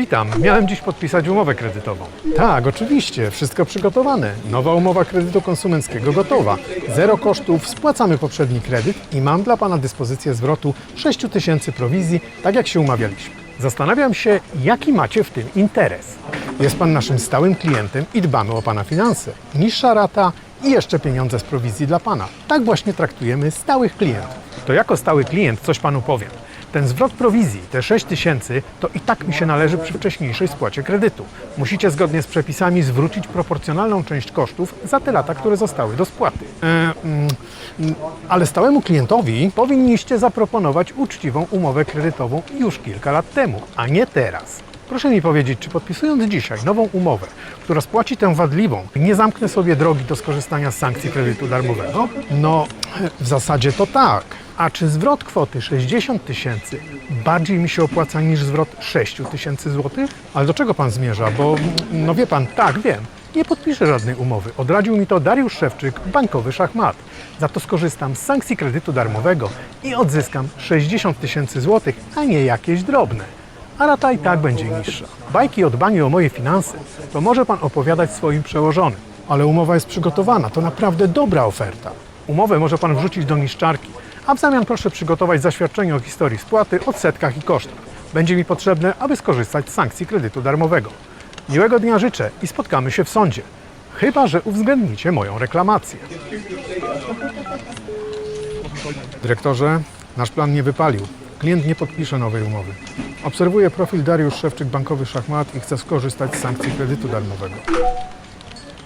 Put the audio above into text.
Witam, miałem dziś podpisać umowę kredytową. Tak, oczywiście, wszystko przygotowane. Nowa umowa kredytu konsumenckiego gotowa. Zero kosztów, spłacamy poprzedni kredyt i mam dla Pana dyspozycję zwrotu 6 tysięcy prowizji, tak jak się umawialiśmy. Zastanawiam się, jaki macie w tym interes. Jest Pan naszym stałym klientem i dbamy o Pana finanse. Niższa rata i jeszcze pieniądze z prowizji dla Pana. Tak właśnie traktujemy stałych klientów. To jako stały klient coś Panu powiem. Ten zwrot prowizji, te 6 tysięcy, to i tak mi się należy przy wcześniejszej spłacie kredytu. Musicie zgodnie z przepisami zwrócić proporcjonalną część kosztów za te lata, które zostały do spłaty. Mm, ale stałemu klientowi powinniście zaproponować uczciwą umowę kredytową już kilka lat temu, a nie teraz. Proszę mi powiedzieć, czy podpisując dzisiaj nową umowę, która spłaci tę wadliwą, nie zamknę sobie drogi do skorzystania z sankcji kredytu darmowego? No, w zasadzie to tak. A czy zwrot kwoty 60 tysięcy bardziej mi się opłaca niż zwrot 6 tysięcy złotych? Ale do czego pan zmierza? Bo, no wie pan, tak, wiem. Nie podpiszę żadnej umowy. Odradził mi to Dariusz Szewczyk, bankowy szachmat. Za to skorzystam z sankcji kredytu darmowego i odzyskam 60 tysięcy złotych, a nie jakieś drobne a rata i tak będzie niższa. Bajki o dbaniu o moje finanse to może pan opowiadać swoim przełożonym. Ale umowa jest przygotowana, to naprawdę dobra oferta. Umowę może pan wrzucić do niszczarki, a w zamian proszę przygotować zaświadczenie o historii spłaty, odsetkach i kosztach. Będzie mi potrzebne, aby skorzystać z sankcji kredytu darmowego. Miłego dnia życzę i spotkamy się w sądzie. Chyba, że uwzględnicie moją reklamację. Dyrektorze, nasz plan nie wypalił. Klient nie podpisze nowej umowy. Obserwuję profil Dariusz Szewczyk, bankowy szachmat i chce skorzystać z sankcji kredytu darmowego.